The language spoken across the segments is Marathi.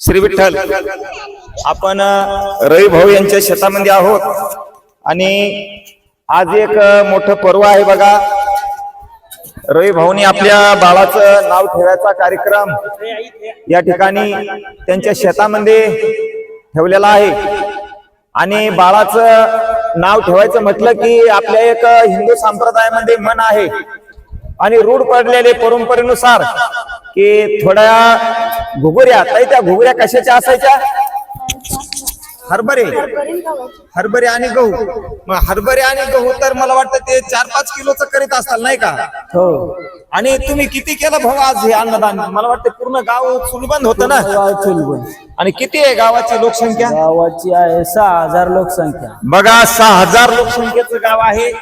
श्री विठ्ठल आपण रवी भाऊ यांच्या शेतामध्ये आहोत. आणि आज एक मोठं पर्व आहे बघा. रवी भाऊनी आपल्या बाळाचं नाव ठेवायचा कार्यक्रम या ठिकाणी त्यांच्या शेतामध्ये ठेवलेला आहे. आणि बाळाचं नाव ठेवायचं म्हटलं की आपल्या एक हिंदू संप्रदायामध्ये मन आहे. आणि रूढ पडलेले परंपरेनुसार की थोड्या घुगुऱ्या ताई त्या घुगुऱ्या कशाच्या असायच्या? हरभरे. हरभरे आणि गहू. मग हरभरे आणि गहू तर मला वाटतं ते चार पाच किलोचं करीत असताल नाही का? हो. आणि तुम्ही किती केलं भाऊ आज हे अन्नदान? मला वाटतं पूर्ण गाव सुलबंद होतं ना? आणि किती आहे गावाची लोकसंख्या? गावाची आहे सहा हजार लोकसंख्या. बघा सहा हजार लोकसंख्येचं गाव आहे.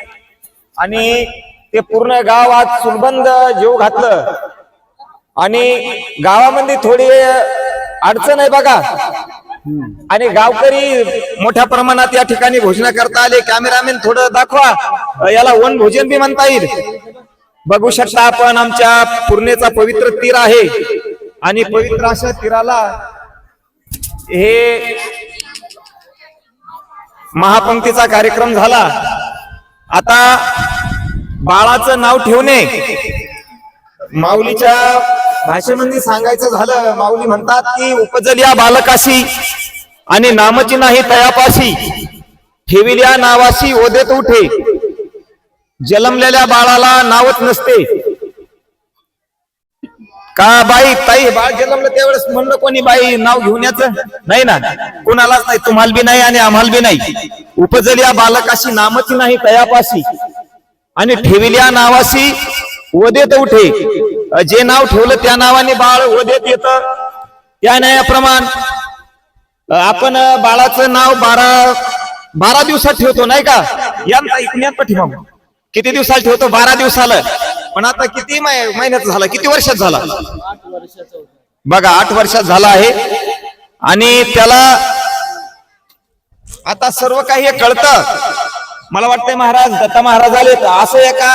आणि ते पूर्ण गाव आज सुलबंद जीव घातलं. आणि गावामध्ये थोडी अडचण आहे बघा. आणि गावकरी मोठ्या प्रमाणात या ठिकाणी भोजना करता आले. कॅमेरामॅन थोडं दाखवा. याला वन भोजन बी म्हणता येईल. बघू शकता आपण आमच्या पूर्णेचा पवित्र तीर आहे. आणि पवित्र अशा तीराला हे महापंक्तीचा कार्यक्रम झाला. आता बाळाचं नाव ठेवणे. माऊलीच्या भाषेमध्ये सांगायचं झालं माऊली म्हणतात की उपजल्या बालकाशी आणि नामची नाही तयापाशी. ठेविल्या नावाशी ओदेत उठे. जन्मलेल्या बाळाला नावच नसते. का बाई ताई बाळ जन्मलं त्यावेळेस म्हणलं कोणी बाई नाव घेऊन याचं? नाही ना. कोणालाच नाही तुम्हाला बी नाही आणि आम्हाला बी नाही. उपजल्या बालकाशी नामची नाही तयापाशी. आणि ठेविल्या नावाशी ओदेत उठे. जे नाव ठेवलं त्या नावाने बाळ वदेत येत. त्या न्यायाप्रमाण आपण बाळाचं नाव बारा बारा दिवसात ठेवतो नाही का? यांचा इकण्यात पाठीमा किती दिवसात ठेवतो? बारा दिवसाला. पण आता किती महिन्याचा झाला? किती वर्षात झाला. बघा आठ वर्षात झाला आहे. आणि त्याला आता सर्व काही कळतं. मला वाटतंय महाराज दत्ता महाराज आले असं एका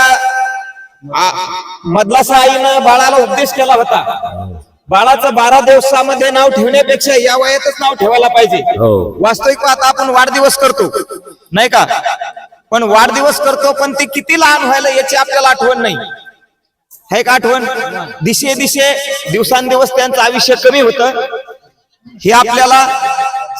मधलासा आईनं बाळाला उपदेश केला होता. बाळाचं बारा दिवसामध्ये नाव ठेवण्यापेक्षा या वयातच नाव ठेवायला पाहिजे. वास्तविक आता आपण वाढदिवस करतो. नाही का? पण वाढदिवस करतो पण ते किती लहान व्हायला याची आपल्याला आठवण नाही. आहे का आठवण? दिशे दिशे दिवसांदिवस त्यांचं आयुष्य कमी होतं. हे आपल्याला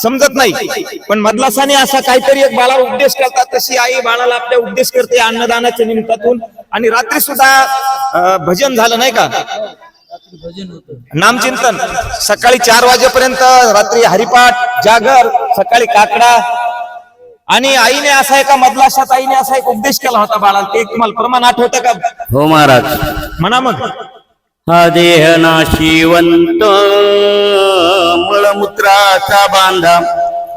समजत नाही. पण मधलासाने असा काहीतरी एक बाळाला उपदेश करतात तशी आई बाळाला आपल्या उपदेश करते अन्नदानाच्या निमित्तातून. आणि रात्री सुद्धा भजन झालं नाही का? रात्री भजन होतं नामचिंतन. सकाळी चार वाजेपर्यंत रात्री हरिपाठ जागर सकाळी काकडा. आणि आईने असा एका मधलाशात आईने असा एक उपदेश केला होता बाळाला. ते तुम्हाला प्रमाण आठवतं का? हो महाराज. म्हणा मग. हा देह नाशिवंत मलमूत्राचा बांधा.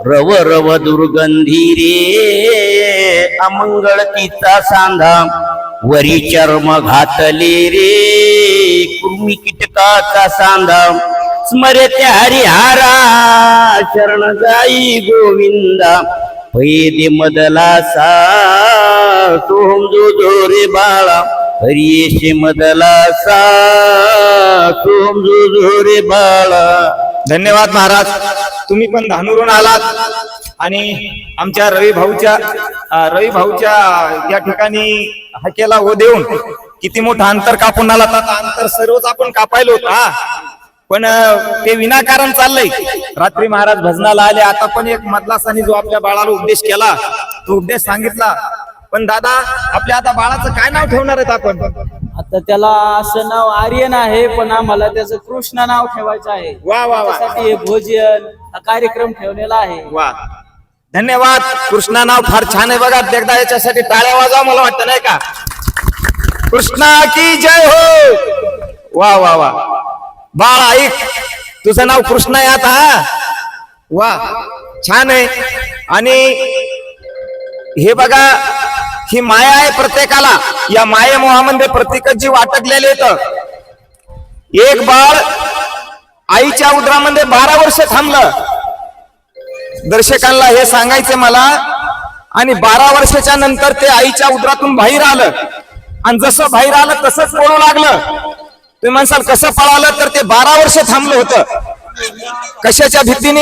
रव रव दुर्गंधी रे अमंगळ तिचा सांधा. वरी चर्म घातले रे कृमी कीटकाचा सांधा. स्मरते हरिहारा शरण जाई गोविंदा. पैदे मदला सा सोम जो जोरे बाळा. हरियेशे मदला सा सोम जो जोरे बाळा. धन्यवाद महाराज. तुम्ही पण धानूरून आलात. आणि आमच्या रवी भाऊच्या रवी भाऊच्या या ठिकाणी हकेला हो देऊन किती मोठं अंतर कापून आला अंतर सर्वच आपण कापायला होता पण ते विनाकारण चाललंय. रात्री महाराज भजनाला आले. आता पण एक मदलासाने जो आपल्या बाळाला उपदेश केला तो उपदेश सांगितला. पण दादा आपल्या आता बाळाचं काय नाव ठेवणार आहेत आपण? आता त्याला असं नाव आर्यन आहे पण आम्हाला त्याचं कृष्ण नाव ठेवायचं आहे. वा वा वा त्यासाठी हे भोजन हा कार्यक्रम ठेवलेला आहे. वा. धन्यवाद. कृष्णा नाव फार छान आहे बघा. एकदा याच्यासाठी टाळ्या वाजवा मला वाटतं नाही का? कृष्णा की जय हो. वा वा वा. बाळ ऐक. तुझं नाव कृष्णा आहे आता हा? वा. छान आहे. आणि हे बघा ही माया आहे प्रत्येकाला. या माये मोहामध्ये प्रत्येक जीव अटकलेले येत एक बाळ आईच्या उदरामध्ये बारा वर्ष थांबलं. दर्शकांना हे सांगायचे मला आणि बारा वर्षाच्या नंतर ते आईच्या उदरातून बाहेर आलं. आणि जसं बाहेर आलं तसंच पळू लागलं. तुम्ही म्हणसाल कसं पळालं? तर ते बारा वर्ष थांबलं होतं. कशाच्या भीतीने?